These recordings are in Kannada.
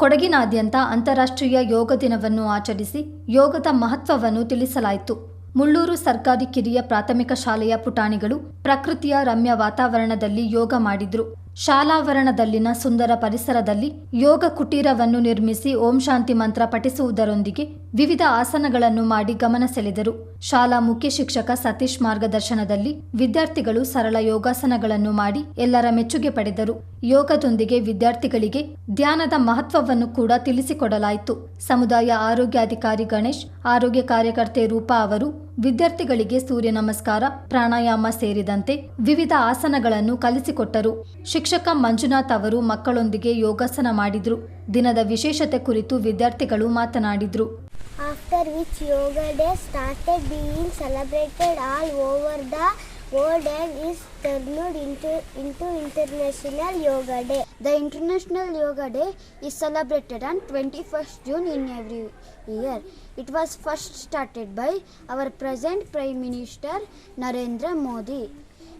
ಕೊಡಗಿನಾದ್ಯಂತ ಅಂತಾರಾಷ್ಟ್ರೀಯ ಯೋಗ ದಿನವನ್ನು ಆಚರಿಸಿ ಯೋಗದ ಮಹತ್ವವನ್ನು ತಿಳಿಸಲಾಯಿತು. ಮುಳ್ಳೂರು ಸರ್ಕಾರಿ ಕಿರಿಯ ಪ್ರಾಥಮಿಕ ಶಾಲೆಯ ಪುಟಾಣಿಗಳು ಪ್ರಕೃತಿಯ ರಮ್ಯ ವಾತಾವರಣದಲ್ಲಿ ಯೋಗ ಮಾಡಿದ್ರು. ಶಾಲಾವರಣದಲ್ಲಿನ ಸುಂದರ ಪರಿಸರದಲ್ಲಿ ಯೋಗ ಕುಟೀರವನ್ನು ನಿರ್ಮಿಸಿ ಓಂ ಶಾಂತಿ ಮಂತ್ರ ಪಠಿಸುವುದರೊಂದಿಗೆ ವಿವಿಧ ಆಸನಗಳನ್ನು ಮಾಡಿ ಗಮನ ಸೆಳೆದರು. ಶಾಲಾ ಮುಖ್ಯ ಶಿಕ್ಷಕ ಸತೀಶ್ ಮಾರ್ಗದರ್ಶನದಲ್ಲಿ ವಿದ್ಯಾರ್ಥಿಗಳು ಸರಳ ಯೋಗಾಸನಗಳನ್ನು ಮಾಡಿ ಎಲ್ಲರ ಮೆಚ್ಚುಗೆ ಪಡೆದರು. ಯೋಗದೊಂದಿಗೆ ವಿದ್ಯಾರ್ಥಿಗಳಿಗೆ ಧ್ಯಾನದ ಮಹತ್ವವನ್ನು ಕೂಡ ತಿಳಿಸಿಕೊಡಲಾಯಿತು. ಸಮುದಾಯ ಆರೋಗ್ಯಾಧಿಕಾರಿ ಗಣೇಶ್, ಆರೋಗ್ಯ ಕಾರ್ಯಕರ್ತೆ ರೂಪಾ ಅವರು, ವಿದ್ಯಾರ್ಥಿಗಳಿಗೆ ಸೂರ್ಯ ನಮಸ್ಕಾರ, ಪ್ರಾಣಾಯಾಮ ಸೇರಿದಂತೆ ವಿವಿಧ ಆಸನಗಳನ್ನು ಕಲಿಸಿಕೊಟ್ಟರು. ಶಿಕ್ಷಕ ಮಂಜುನಾಥ್ ಅವರು ಮಕ್ಕಳೊಂದಿಗೆ ಯೋಗಾಸನ ಮಾಡಿದ್ರು. ದಿನದ ವಿಶೇಷತೆ ಕುರಿತು ವಿದ್ಯಾರ್ಥಿಗಳು ಮಾತನಾಡಿದ್ರು. After which Yoga Day started being celebrated all over the world and is turned into, into International Yoga Day. The International Yoga Day is celebrated on 21st June in every year. It was first started by our present Prime Minister Narendra Modi.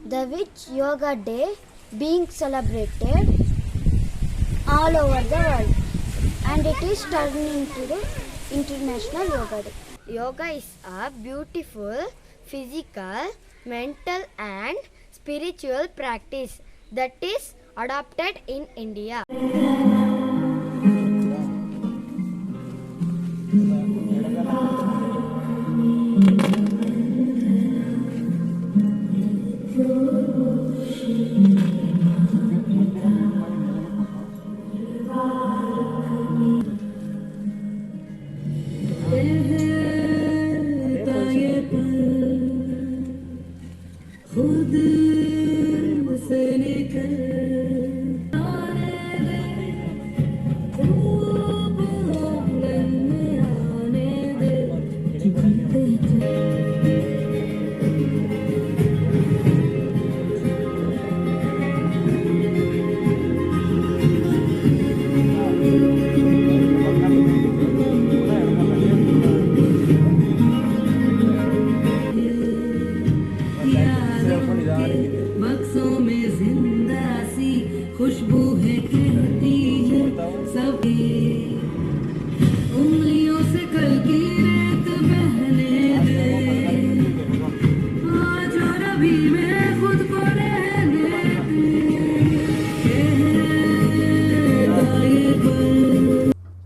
The which Yoga Day being celebrated all over the world and it is turning into the International Yoga Day. Yoga is a beautiful physical, mental, and spiritual practice that is adopted in India. बक्सों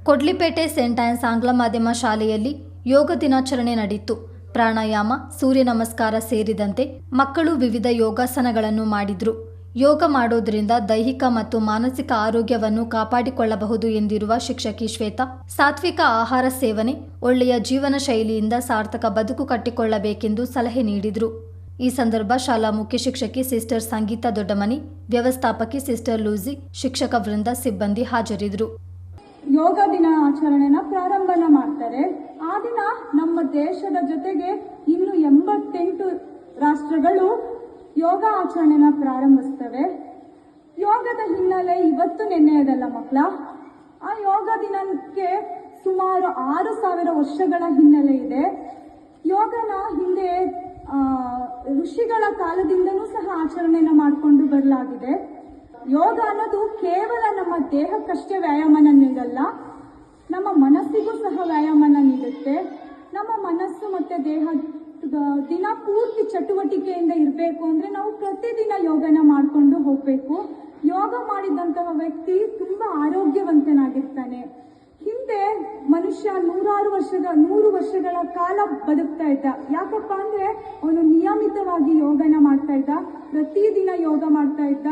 ಕೊಡ್ಲಿಪೇಟೆ ಸೆಂಟ್ ಆನ್ಸ್ ಆಂಗ್ಲ ಮಾಧ್ಯಮ ಶಾಲೆಯಲ್ಲಿ ಯೋಗ ದಿನಾಚರಣೆ ನಡೆಯಿತು. ಪ್ರಾಣಾಯಾಮ, ಸೂರ್ಯ ನಮಸ್ಕಾರ ಸೇರಿದಂತೆ ಮಕ್ಕಳು ವಿವಿಧ ಯೋಗಾಸನಗಳನ್ನು ಮಾಡಿದ್ರು. ಯೋಗ ಮಾಡೋದ್ರಿಂದ ದೈಹಿಕ ಮತ್ತು ಮಾನಸಿಕ ಆರೋಗ್ಯವನ್ನು ಕಾಪಾಡಿಕೊಳ್ಳಬಹುದು ಎಂದಿರುವ ಶಿಕ್ಷಕಿ ಶ್ವೇತಾ, ಸಾತ್ವಿಕ ಆಹಾರ ಸೇವನೆ ಒಳ್ಳೆಯ ಜೀವನ ಶೈಲಿಯಿಂದ ಸಾರ್ಥಕ ಬದುಕು ಕಟ್ಟಿಕೊಳ್ಳಬೇಕೆಂದು ಸಲಹೆ ನೀಡಿದ್ರು. ಈ ಸಂದರ್ಭ ಶಾಲಾ ಮುಖ್ಯ ಶಿಕ್ಷಕಿ ಸಿಸ್ಟರ್ ಸಂಗೀತಾ ದೊಡ್ಡಮನಿ, ವ್ಯವಸ್ಥಾಪಕಿ ಸಿಸ್ಟರ್ ಲೂಸಿ, ಶಿಕ್ಷಕ ವೃಂದ ಸಿಬ್ಬಂದಿ ಹಾಜರಿದ್ದರು. ಯೋಗ ದಿನ ಆಚರಣೆನ ಪ್ರಾರಂಭನ ಮಾಡ್ತಾರೆ. ಆ ದಿನ ನಮ್ಮ ದೇಶದ ಜೊತೆಗೆ ಇನ್ನು ಎಂಬತ್ತೆಂಟು ರಾಷ್ಟ್ರಗಳು ಯೋಗ ಆಚರಣೆನ ಪ್ರಾರಂಭಿಸ್ತವೆ. ಯೋಗದ ಹಿನ್ನೆಲೆ ಇವತ್ತು ನೆನ್ನೆಯದಲ್ಲ ಮಕ್ಕಳ. ಆ ಯೋಗ ದಿನಕ್ಕೆ ಸುಮಾರು ಆರು ಸಾವಿರ ವರ್ಷಗಳ ಹಿನ್ನೆಲೆ ಇದೆ. ಯೋಗನ ಹಿಂದೆ ಋಷಿಗಳ ಕಾಲದಿಂದನೂ ಸಹ ಆಚರಣೆಯನ್ನು ಮಾಡಿಕೊಂಡು ಬರಲಾಗಿದೆ. ಯೋಗ ಅನ್ನೋದು ಕೇವಲ ನಮ್ಮ ದೇಹಕ್ಕಷ್ಟೇ ವ್ಯಾಯಾಮನ ನೀಡಲ್ಲ, ನಮ್ಮ ಮನಸ್ಸಿಗೂ ಸಹ ವ್ಯಾಯಾಮನ ನೀಡುತ್ತೆ. ನಮ್ಮ ಮನಸ್ಸು ಮತ್ತೆ ದೇಹ ದಿನ ಪೂರ್ತಿ ಚಟುವಟಿಕೆಯಿಂದ ಇರಬೇಕು ಅಂದ್ರೆ ನಾವು ಪ್ರತಿದಿನ ಯೋಗನ ಮಾಡಿಕೊಂಡು ಹೋಗಬೇಕು. ಯೋಗ ಮಾಡಿದಂತಹ ವ್ಯಕ್ತಿ ತುಂಬಾ ಆರೋಗ್ಯವಂತನಾಗಿರ್ತಾನೆ. ಹಿಂದೆ ಮನುಷ್ಯ ನೂರಾರು ವರ್ಷದ, ನೂರು ವರ್ಷಗಳ ಕಾಲ ಬದುಕ್ತಾ ಇದ್ದ. ಯಾಕಪ್ಪ ಅಂದ್ರೆ ಅವನು ನಿಯಮಿತವಾಗಿ ಯೋಗನ ಮಾಡ್ತಾ ಇದ್ದ, ಪ್ರತಿದಿನ ಯೋಗ ಮಾಡ್ತಾ ಇದ್ದ,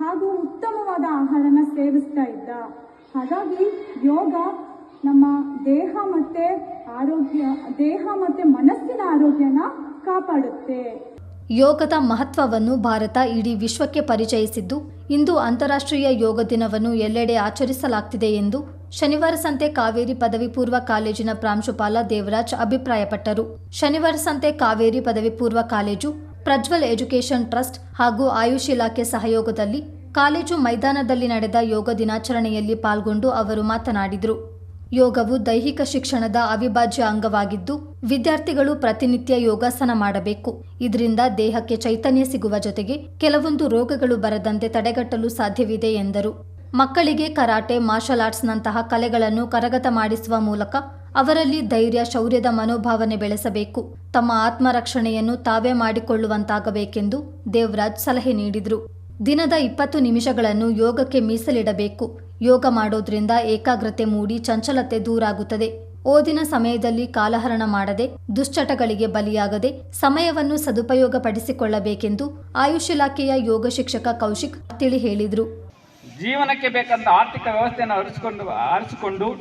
ಹಾಗೂ ಉತ್ತಮವಾದ ಆಹಾರನ ಸೇವಿಸ್ತಾ ಇದ್ದ. ಹಾಗಾಗಿ ಯೋಗ ನಮ್ಮ ದೇಹ ಮತ್ತೆ ಆರೋಗ್ಯ, ದೇಹ ಮತ್ತೆ ಮನಸ್ಸಿನ ಆರೋಗ್ಯನ ಕಾಪಾಡುತ್ತೆ. ಯೋಗದ ಮಹತ್ವವನ್ನು ಭಾರತ ಇಡೀ ವಿಶ್ವಕ್ಕೆ ಪರಿಚಯಿಸಿದ್ದು, ಇಂದು ಅಂತಾರಾಷ್ಟ್ರೀಯ ಯೋಗ ದಿನವನ್ನು ಎಲ್ಲೆಡೆ ಆಚರಿಸಲಾಗ್ತಿದೆ ಎಂದು ಶನಿವಾರ ಸಂತೆ ಕಾವೇರಿ ಪದವಿ ಪೂರ್ವ ಕಾಲೇಜಿನ ಪ್ರಾಂಶುಪಾಲ ದೇವರಾಜ್ ಅಭಿಪ್ರಾಯಪಟ್ಟರು. ಶನಿವಾರ ಸಂತೆ ಕಾವೇರಿ ಪದವಿ ಪೂರ್ವ ಕಾಲೇಜು, ಪ್ರಜ್ವಲ್ ಎಜುಕೇಷನ್ ಟ್ರಸ್ಟ್ ಹಾಗೂ ಆಯುಷ್ ಇಲಾಖೆ ಸಹಯೋಗದಲ್ಲಿ ಕಾಲೇಜು ಮೈದಾನದಲ್ಲಿ ನಡೆದ ಯೋಗ ದಿನಾಚರಣೆಯಲ್ಲಿ ಪಾಲ್ಗೊಂಡು ಅವರು ಮಾತನಾಡಿದರು. ಯೋಗವು ದೈಹಿಕ ಶಿಕ್ಷಣದ ಅವಿಭಾಜ್ಯ ಅಂಗವಾಗಿದ್ದು, ವಿದ್ಯಾರ್ಥಿಗಳು ಪ್ರತಿನಿತ್ಯ ಯೋಗಾಸನ ಮಾಡಬೇಕು. ಇದರಿಂದ ದೇಹಕ್ಕೆ ಚೈತನ್ಯ ಸಿಗುವ ಜೊತೆಗೆ ಕೆಲವೊಂದು ರೋಗಗಳು ಬರದಂತೆ ತಡೆಗಟ್ಟಲು ಸಾಧ್ಯವಿದೆ ಎಂದರು. ಮಕ್ಕಳಿಗೆ ಕರಾಟೆ ಮಾರ್ಷಲ್ ಆರ್ಟ್ಸ್ನಂತಹ ಕಲೆಗಳನ್ನು ಕರಗತ ಮಾಡಿಸುವ ಮೂಲಕ ಅವರಲ್ಲಿ ಧೈರ್ಯ, ಶೌರ್ಯದ ಮನೋಭಾವನೆ ಬೆಳೆಸಬೇಕು. ತಮ್ಮ ಆತ್ಮರಕ್ಷಣೆಯನ್ನು ತಾವೇ ಮಾಡಿಕೊಳ್ಳುವಂತಾಗಬೇಕೆಂದು ದೇವರಾಜ್ ಸಲಹೆ ನೀಡಿದರು. ದಿನದ ಇಪ್ಪತ್ತು ನಿಮಿಷಗಳನ್ನು ಯೋಗಕ್ಕೆ ಮೀಸಲಿಡಬೇಕು. ಯೋಗ ಮಾಡೋದ್ರಿಂದ ಏಕಾಗ್ರತೆ ಮೂಡಿ ಚಂಚಲತೆ ದೂರಾಗುತ್ತದೆ. ಓದಿನ ಸಮಯದಲ್ಲಿ ಕಾಲಹರಣ ಮಾಡದೆ, ದುಶ್ಚಟಗಳಿಗೆ ಬಲಿಯಾಗದೆ ಸಮಯವನ್ನು ಸದುಪಯೋಗಪಡಿಸಿಕೊಳ್ಳಬೇಕೆಂದು ಆಯುಷ್ ಇಲಾಖೆಯ ಯೋಗ ಶಿಕ್ಷಕ ಕೌಶಿಕ್ ತಿಳಿ ಹೇಳಿದರು. ಜೀವನಕ್ಕೆ ಬೇಕಂತ ಆರ್ಥಿಕ ವ್ಯವಸ್ಥೆಯನ್ನು ಅರಿಸಿಕೊಂಡು ಅರಿಸಿಕೊಂಡು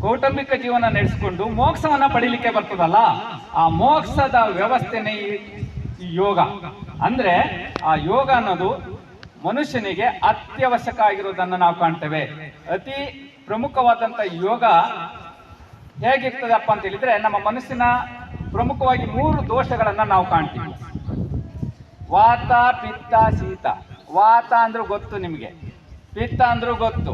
ಕೌಟುಂಬಿಕ ಜೀವನ ನಡೆಸಿಕೊಂಡು ಮೋಕ್ಷವನ್ನ ಪಡಿಲಿಕ್ಕೆ ಬರ್ತದಲ್ಲ? ಆ ಮೋಕ್ಷದ ವ್ಯವಸ್ಥೆನೇ ಈ- ಯೋಗ. ಅಂದ್ರೆ ಆ ಯೋಗ ಅನ್ನೋದು ಮನುಷ್ಯನಿಗೆ ಅತ್ಯವಶ್ಯಕ ಆಗಿರೋದನ್ನ ನಾವು ಕಾಣ್ತೇವೆ. ಅತಿ ಪ್ರಮುಖವಾದಂತ ಯೋಗ ಹೇಗಿರ್ತದಪ್ಪ ಅಂತ ಹೇಳಿದ್ರೆ ನಮ್ಮ ಮನಸ್ಸಿನ ಪ್ರಮುಖವಾಗಿ ಮೂರು ದೋಷಗಳನ್ನ ನಾವು ಕಾಣ್ತೀವಿ. ವಾತ, ಪಿತ್ತ, ಶೀತ. ವಾತ ಅಂದ್ರೆ ಗೊತ್ತು ನಿಮಗೆ. ಪಿತ್ತ ಅಂದ್ರೂ ಗೊತ್ತು,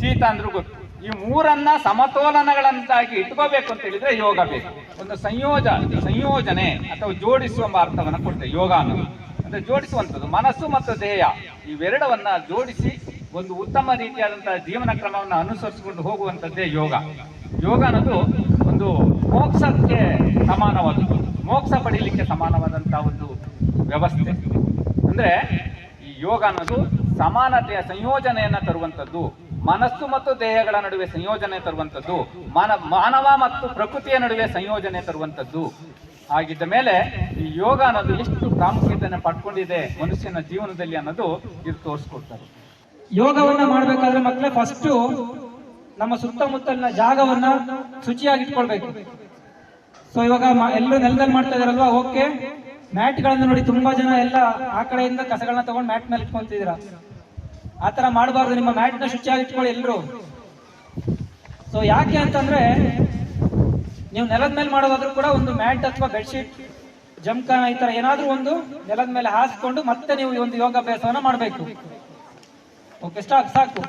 ಶೀತ ಅಂದ್ರೂ ಗೊತ್ತು. ಈ ಮೂರನ್ನ ಸಮತೋಲನಗಳಂತಾಗಿ ಇಟ್ಕೋಬೇಕು ಅಂತ ಹೇಳಿದ್ರೆ ಯೋಗ ಬೇಕು. ಒಂದು ಸಂಯೋಜ, ಸಂಯೋಜನೆ ಅಥವಾ ಜೋಡಿಸುವ ಅರ್ಥವನ್ನ ಅರ್ಥವನ್ನು ಕೊಡ್ತೇವೆ ಯೋಗ ಅನ್ನೋದು. ಅಂದ್ರೆ ಜೋಡಿಸುವಂಥದ್ದು, ಮನಸ್ಸು ಮತ್ತು ದೇಹ. ಇವೆರಡವನ್ನ ಜೋಡಿಸಿ ಒಂದು ಉತ್ತಮ ರೀತಿಯಾದಂತಹ ಜೀವನ ಕ್ರಮವನ್ನು ಅನುಸರಿಸಿಕೊಂಡು ಹೋಗುವಂಥದ್ದೇ ಯೋಗ. ಯೋಗ ಅನ್ನೋದು ಒಂದು ಮೋಕ್ಷಕ್ಕೆ ಸಮಾನವಾದದ್ದು ಮೋಕ್ಷ ಪಡೀಲಿಕ್ಕೆ ಸಮಾನವಾದಂತಹ ಒಂದು ವ್ಯವಸ್ಥೆ. ಅಂದ್ರೆ ಈ ಯೋಗ ಅನ್ನೋದು ಸಮಾನತೆಯ ಸಂಯೋಜನೆಯನ್ನ ತರುವಂಥದ್ದು, ಮನಸ್ಸು ಮತ್ತು ದೇಹಗಳ ನಡುವೆ ಸಂಯೋಜನೆ ತರುವಂಥದ್ದು, ಮಾನ, ಮಾನವ ಮತ್ತು ಪ್ರಕೃತಿಯ ನಡುವೆ ಸಂಯೋಜನೆ ತರುವಂಥದ್ದು ಆಗಿದ್ದ ಮೇಲೆ ಈ ಯೋಗ ಅನ್ನೋದು ಎಷ್ಟು ಪ್ರಾಮುಖ್ಯತೆಯನ್ನು ಪಡ್ಕೊಂಡಿದೆ ಮನುಷ್ಯನ ಜೀವನದಲ್ಲಿ ಅನ್ನೋದು ಇದು ತೋರಿಸ್ಕೊಡ್ತಾರೆ. ಯೋಗವನ್ನ ಮಾಡ್ಬೇಕಾದ್ರೆ ಮಕ್ಕಳೇ ಫಸ್ಟು ನಮ್ಮ ಸುತ್ತಮುತ್ತಲಿನ ಜಾಗವನ್ನ ಶುಚಿಯಾಗಿ ಇಟ್ಕೊಳ್ಬೇಕು. ಸೊ ಇವಾಗ ಎಲ್ಲರೂ ನೆಲದಲ್ಲಿ ಮಾಡ್ತಾ ಇದಾರಲ್ವಾ? ಓಕೆ ಮ್ಯಾಟ್ಗಳನ್ನು ನೋಡಿ ತುಂಬಾ ಜನ ಎಲ್ಲ ಆ ಕಡೆಯಿಂದ ಕಸಗಳನ್ನ ತಗೊಂಡು ಮ್ಯಾಟ್ ಮೇಲೆ ಇಟ್ಕೊಂತಿದ್ದೀರಾ ಆ ತರ ಮಾಡಬಾರ್ದು. ನಿಮ್ಮ ಮ್ಯಾಟ್ನ ಶುಚಿಯಾಗಿ ಇಟ್ಕೊಳ್ಳಿ ಎಲ್ಲರೂ. ಸೊ ಯಾಕೆ ಅಂತಂದ್ರೆ, ನೀವು ನೆಲದ ಮೇಲೆ ಮಾಡೋದಾದ್ರೂ ಕೂಡ ಒಂದು ಮ್ಯಾಟ್ ಅಥವಾ ಬೆಡ್ಶೀಟ್ ಜಮ್ಕಾನ ಈ ತರ ಏನಾದ್ರೂ ಒಂದು ನೆಲದ ಮೇಲೆ ಹಾಸ್ಕೊಂಡು ಮತ್ತೆ ನೀವು ಒಂದು ಯೋಗಾಭ್ಯಾಸವನ್ನ ಮಾಡಬೇಕು. ಓಕೆ ಸ್ಟಾಕ್ ಸಾಕು.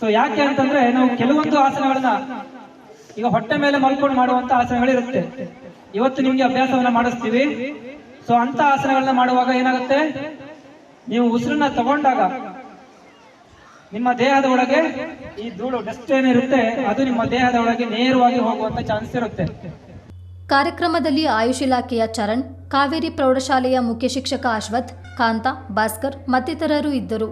ಸೊ ಯಾಕೆ ಅಂತಂದ್ರೆ, ನಾವು ಕೆಲವೊಂದು ಆಸನಗಳನ್ನ ಈಗ ಹೊಟ್ಟೆ ಮೇಲೆ ಮಲ್ಕೊಂಡು ಮಾಡುವಂತ ಆಸನಗಳಿರುತ್ತೆ. ಇವತ್ತು ನಿಮ್ಗೆ ಅಭ್ಯಾಸವನ್ನ ಮಾಡಿಸ್ತೀವಿ. ಸೊ ಅಂತ ಆಸನಗಳನ್ನ ಮಾಡುವಾಗ ಏನಾಗುತ್ತೆ? ನೀವು ಉಸಿರನ್ನ ತಗೊಂಡಾಗ ನಿಮ್ಮ ದೇಹದ ಒಳಗೆ ಈ ಧೂಳು ಡಸ್ಟ್ ಏನಿರುತ್ತೆ, ಅದು ನಿಮ್ಮ ದೇಹದ ಒಳಗೆ ನೇರವಾಗಿ ಹೋಗುವಂತ ಚಾನ್ಸ್ ಇರುತ್ತೆ. ಕಾರ್ಯಕ್ರಮದಲ್ಲಿ ಆಯುಷ್ ಇಲಾಖೆಯ ಚರಣ್, ಕಾವೇರಿ ಪ್ರೌಢಶಾಲೆಯ ಮುಖ್ಯ ಶಿಕ್ಷಕ ಅಶ್ವಥ್, ಕಾಂತ, ಭಾಸ್ಕರ್ ಮತ್ತಿತರರು ಇದ್ದರು.